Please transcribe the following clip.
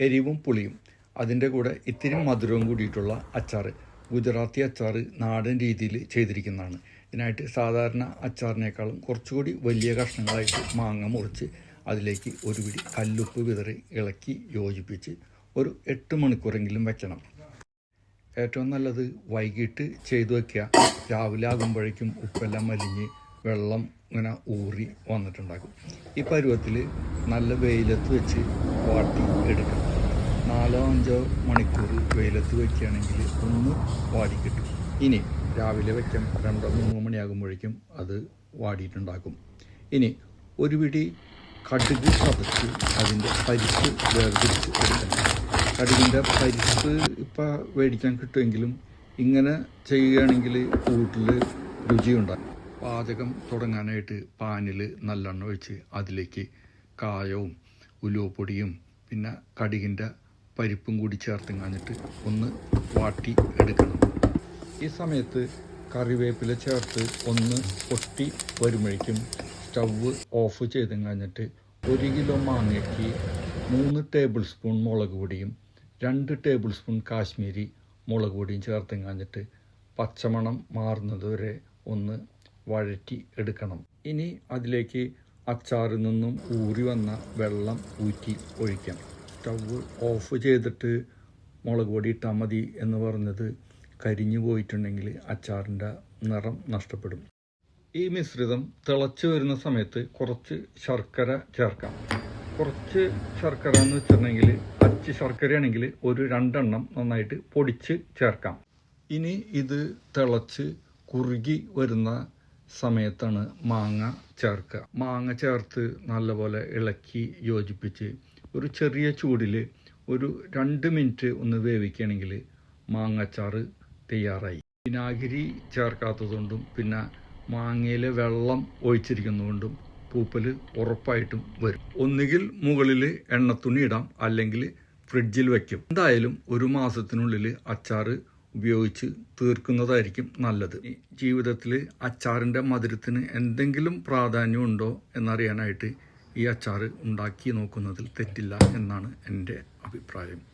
എരിവും പുളിയും. അതിന്റെ കൂടെ ഇത്തിരി മധുരവും കൂടിയിട്ടുള്ള അച്ചാർ ഗുജറാത്തി അച്ചാർ നാടൻ രീതിയിൽ ചെയ്തിരിക്കുന്നതാണ്. ഇതിനായിട്ട് സാധാരണ അച്ചാറിനേക്കാളും കുറച്ചുകൂടി വലിയ കഷ്ണങ്ങളായിട്ട് മാങ്ങ മുറിച്ച് അതിലേക്ക് ഒരു പിടി കല്ലുപ്പ് വിതറി ഇളക്കി യോജിപ്പിച്ച് ഒരു എട്ട് മണിക്കൂറെങ്കിലും വെക്കണം. ഏറ്റവും നല്ലത് വൈകിട്ട് ചെയ്തു വയ്ക്കുക രാവിലെ ആകുമ്പോഴേക്കും ഉപ്പെല്ലാം മലിഞ്ഞ് വെള്ളം ഇങ്ങനെ ഊറി വന്നിട്ടുണ്ടാകും. ഈ പരുവത്തിൽ നല്ല വെയിലത്ത് വെച്ച് വാട്ടി എടുക്കണം നാലോ അഞ്ചോ മണിക്കൂർ വെയിലത്ത് വയ്ക്കുകയാണെങ്കിൽ ഒന്ന് വാടി കിട്ടും ഇനി രാവിലെ വയ്ക്കാം രണ്ടോ മൂന്നോ മണിയാകുമ്പോഴേക്കും അത് വാടിയിട്ടുണ്ടാക്കും. ഇനി ഒരു പിടി കടുക് പതച്ച് അതിന്റെ പരിപ്പ് വേർതിരിച്ച് എടുക്കണം കടുകിന്റെ പരിപ്പ് ഇപ്പം മേടിക്കാൻ കിട്ടുമെങ്കിലും ഇങ്ങനെ ചെയ്യുകയാണെങ്കിൽ കൂട്ടിൽ രുചിയുണ്ടാകും. പാചകം തുടങ്ങാനായിട്ട് പാനിൽ നല്ലെണ്ണ ഒഴിച്ച് അതിലേക്ക് കായവും ഉലുവപ്പൊടിയും പിന്നെ കടുകിന്റെ പരിപ്പും കൂടി ചേർത്ത് കാഞ്ഞിട്ട് ഒന്ന് വാട്ടി എടുക്കണം. ഈ സമയത്ത് കറിവേപ്പില ചേർത്ത് ഒന്ന് പൊട്ടി വരുമ്പോഴേക്കും സ്റ്റവ് ഓഫ് ചെയ്ത് കഴിഞ്ഞിട്ട് ഒരു കിലോ മാങ്ങയ്ക്ക് മൂന്ന് ടേബിൾ സ്പൂൺ മുളക് പൊടിയും രണ്ട് ടേബിൾ സ്പൂൺ കാശ്മീരി മുളക് പൊടിയും ചേർത്ത് കഴിഞ്ഞിട്ട് പച്ചമണം മാറുന്നത് വരെ ഒന്ന് വഴറ്റി എടുക്കണം. ഇനി അതിലേക്ക് അച്ചാറിൽ നിന്നും ഊറി വന്ന വെള്ളം ഊറ്റി ഒഴിക്കാം. സ്റ്റവ് ഓഫ് ചെയ്തിട്ട് മുളക് പൊടി ഇട്ടാൽ മതി എന്ന് പറഞ്ഞത് കരിഞ്ഞു പോയിട്ടുണ്ടെങ്കിൽ അച്ചാറിന്റെ നിറം നഷ്ടപ്പെടും. ഈ മിശ്രിതം തിളച്ച് വരുന്ന സമയത്ത് കുറച്ച് ശർക്കര ചേർക്കാം. കുറച്ച് ശർക്കര എന്ന് വെച്ചിട്ടുണ്ടെങ്കിൽ അച്ച് ശർക്കരയാണെങ്കിൽ ഒരു രണ്ടെണ്ണം നന്നായിട്ട് പൊടിച്ച് ചേർക്കാം. ഇനി ഇത് തിളച്ച് കുറുകി വരുന്ന സമയത്താണ് മാങ്ങ ചേർക്കുക. മാങ്ങ ചേർത്ത് നല്ലപോലെ ഇളക്കി യോജിപ്പിച്ച് ഒരു ചെറിയ ചൂടിൽ ഒരു രണ്ട് മിനിറ്റ് ഒന്ന് വേവിക്കുകയാണെങ്കിൽ മാങ്ങച്ചാറ് തയ്യാറായി. വിനാഗിരി ചേർക്കാത്തതുകൊണ്ടും പിന്നെ മാങ്ങയിലെ വെള്ളം ഒഴിച്ചിരിക്കുന്നതുകൊണ്ടും പൂപ്പൽ ഉറപ്പായിട്ടും വരും. ഒന്നുകിൽ മുകളിൽ എണ്ണ ഇടാം അല്ലെങ്കിൽ ഫ്രിഡ്ജിൽ വയ്ക്കും എന്തായാലും ഒരു മാസത്തിനുള്ളിൽ അച്ചാറ് ഉപയോഗിച്ച് തീർക്കുന്നതായിരിക്കും നല്ലത്. ജീവിതത്തിൽ അച്ചാറിന്റെ മധുരത്തിന് എന്തെങ്കിലും പ്രാധാന്യമുണ്ടോ എന്നറിയാനായിട്ട് ഈ അച്ചാറ് ഉണ്ടാക്കി നോക്കുന്നതിൽ തെറ്റില്ല എന്നാണ് എന്റെ അഭിപ്രായം.